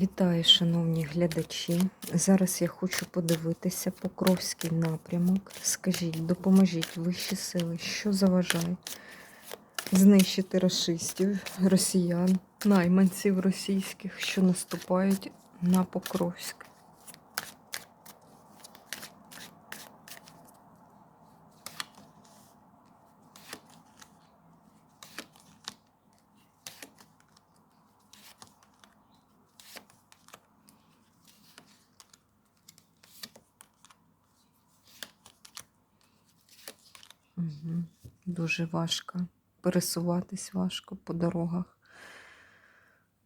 Вітаю, шановні глядачі. Зараз я хочу подивитися Покровський напрямок. Скажіть, допоможіть вищі сили, що заважає знищити расистів, росіян, найманців російських, що наступають на Покровськ. Дуже важко. Пересуватись важко по дорогах.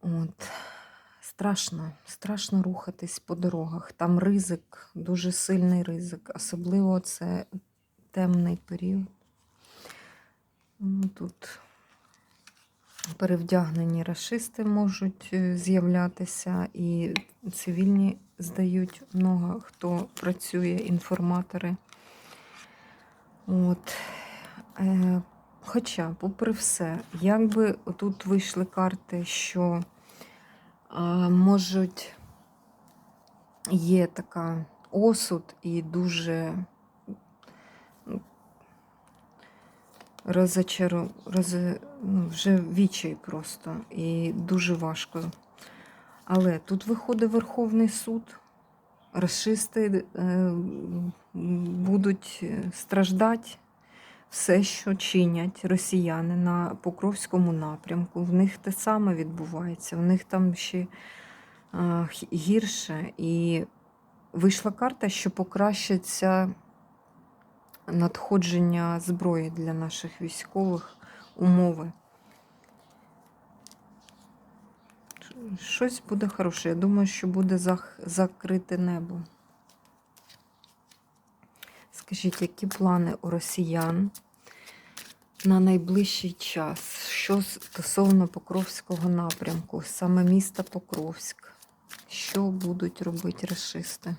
От. Страшно, страшно рухатись по дорогах. Там ризик, дуже сильний ризик. Особливо це темний період. Ну, Тут перевдягнені рашисти можуть е, з'являтися, і цивільні здають много хто працює, інформатори. От. Е, Хоча, попри все, якби тут вийшли карти, що е, можуть є така осуд і дуже розочару, роз, ну, вже відчай просто і дуже важко. Але тут виходить Верховний суд, расисти е, будуть страждати все, що чинять росіяни на Покровському напрямку. В них те саме відбувається, в них там ще а, гірше. І вийшла карта, що покращиться надходження зброї для наших військових умови. Щось буде хороше. Я думаю, що буде закрите небо. Скажіть, які плани у росіян на найближчий час? Що стосовно Покровського напрямку, саме міста Покровськ? Що будуть робити расисти?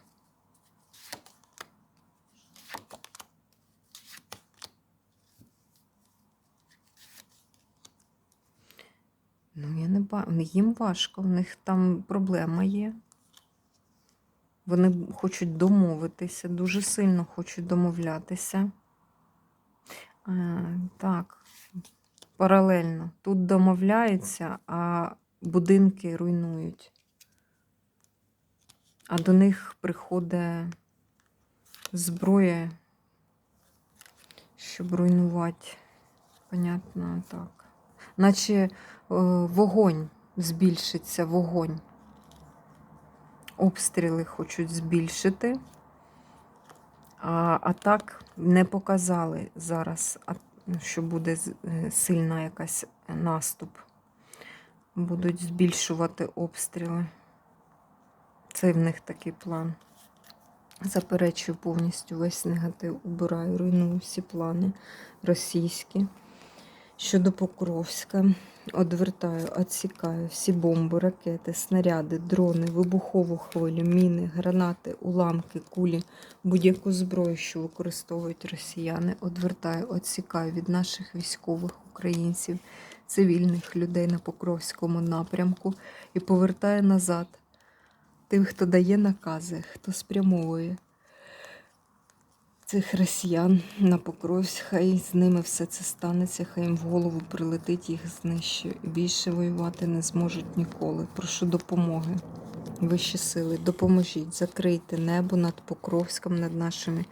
Ну, я не бачу. Їм важко, в них там проблема є. Вони хочуть домовитися, дуже сильно хочуть домовлятися. А, так, паралельно. Тут домовляються, а будинки руйнують. А до них приходить зброя, щоб руйнувати. Понятно, так. Наче е, вогонь збільшиться, вогонь обстріли хочуть збільшити, а, а так не показали зараз, що буде е, сильна якась наступ. Будуть збільшувати обстріли. Це в них такий план. Заперечую повністю весь негатив, убираю, руйную всі плани російські. Щодо Покровська, одвертаю, відсікаю всі бомби, ракети, снаряди, дрони, вибухову хвилю, міни, гранати, уламки, кулі, будь-яку зброю, що використовують росіяни. Одвертаю, відсікаю від наших військових українців, цивільних людей на Покровському напрямку і повертаю назад тих, хто дає накази, хто спрямовує цих росіян на Покровськ, хай з ними все це станеться, хай їм в голову прилетить, їх знищує. Більше воювати не зможуть ніколи. Прошу допомоги. Вищі сили, допоможіть, закрийте небо над Покровськом, над нашими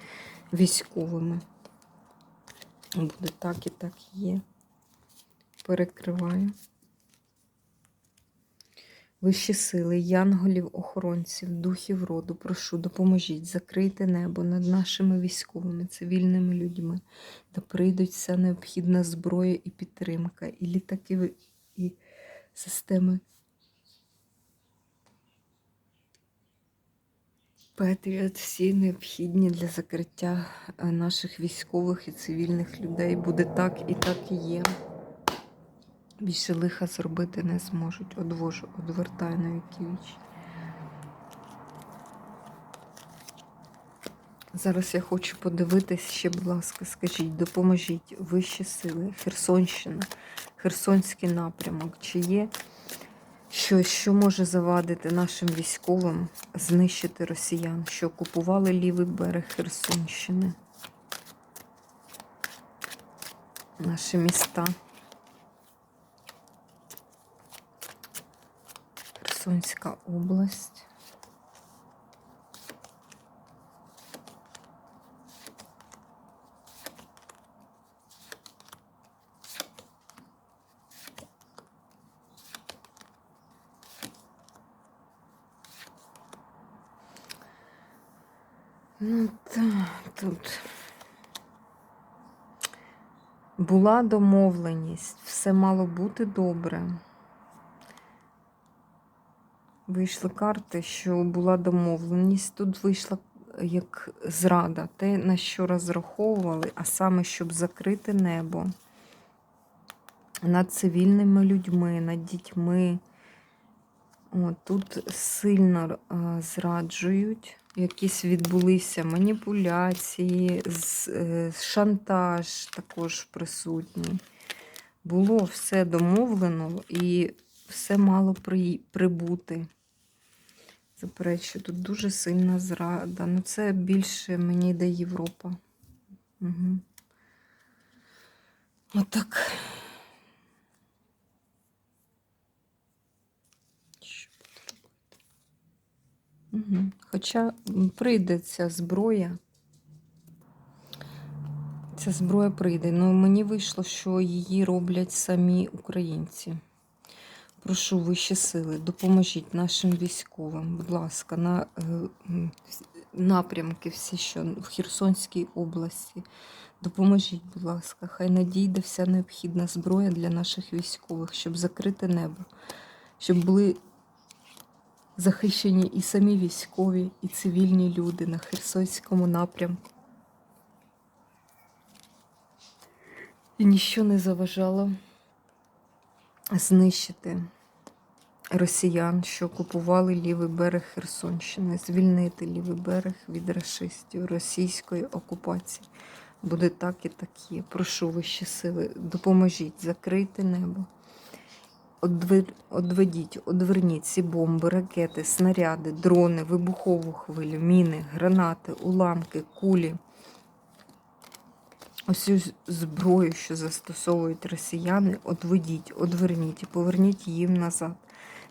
військовими. Буде так і так є. Перекриваю. Вищі сили, янголів, охоронців, духів роду, прошу, допоможіть, закрийте небо над нашими військовими, цивільними людьми, де прийдуть вся необхідна зброя і підтримка, і літаки, і системи. Петріот всі необхідні для закриття е, наших військових і цивільних людей. Буде так і так і є. Більше лиха зробити не зможуть. Одвожу, одвертаю на віки віч. Зараз я хочу подивитись ще, будь ласка, скажіть, допоможіть вищі сили, Херсонщина, Херсонський напрямок. Чи є Щось, що може завадити нашим військовим знищити росіян, що окупували лівий берег Херсонщини. Наші міста. Херсонська область. Ну так, тут була домовленість, все мало бути добре. Вийшли карти, що була домовленість. Тут вийшла як зрада, те, на що розраховували, а саме, щоб закрити небо над цивільними людьми, над дітьми. О, тут сильно а, зраджують. Якісь відбулися маніпуляції, з, е, шантаж також присутній. Було все домовлено і все мало при, прибути. Заперечую, тут дуже сильна зрада. Ну, це більше мені йде Європа. Угу. Отак. Що робити? Угу. Хоча прийде ця зброя. Ця зброя прийде. Ну, мені вийшло, що її роблять самі українці. Прошу вищі сили, допоможіть нашим військовим, будь ласка, на е, напрямки всі, що в Херсонській області. Допоможіть, будь ласка, хай надійде вся необхідна зброя для наших військових, щоб закрити небо, щоб були захищені і самі військові, і цивільні люди на Херсонському напрямку. І ніщо не заважало знищити росіян, що окупували лівий берег Херсонщини, звільнити лівий берег від расистів російської окупації. Буде так і так є. Прошу вищі сили, допоможіть закрити небо. Одведіть, одверніть ці бомби, ракети, снаряди, дрони, вибухову хвилю, міни, гранати, уламки, кулі. Ось зброю, що застосовують росіяни, одведіть, одверніть і поверніть їм назад.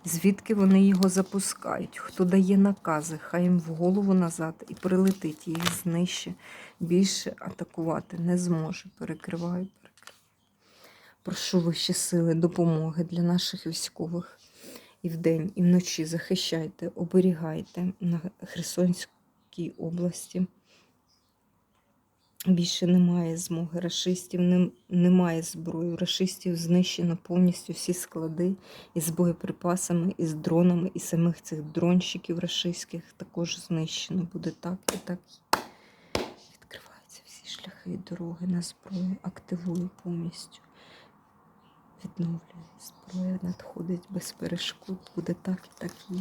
Звідки вони його запускають? Хто дає накази, хай їм в голову назад і прилетить, їх знищить. Більше атакувати не зможе. Перекриваю, перекриваю. Прошу вищі сили, допомоги для наших військових. І вдень, і вночі захищайте, оберігайте на Херсонській області. Більше немає змоги. Рашистів немає зброї. У Рашистів знищено повністю всі склади із боєприпасами, із дронами, і самих цих дронщиків рашистських також знищено. Буде так і так. Відкриваються всі шляхи і дороги на зброю. Активую повністю. Відновлюю. Зброя надходить без перешкод. Буде так і так є.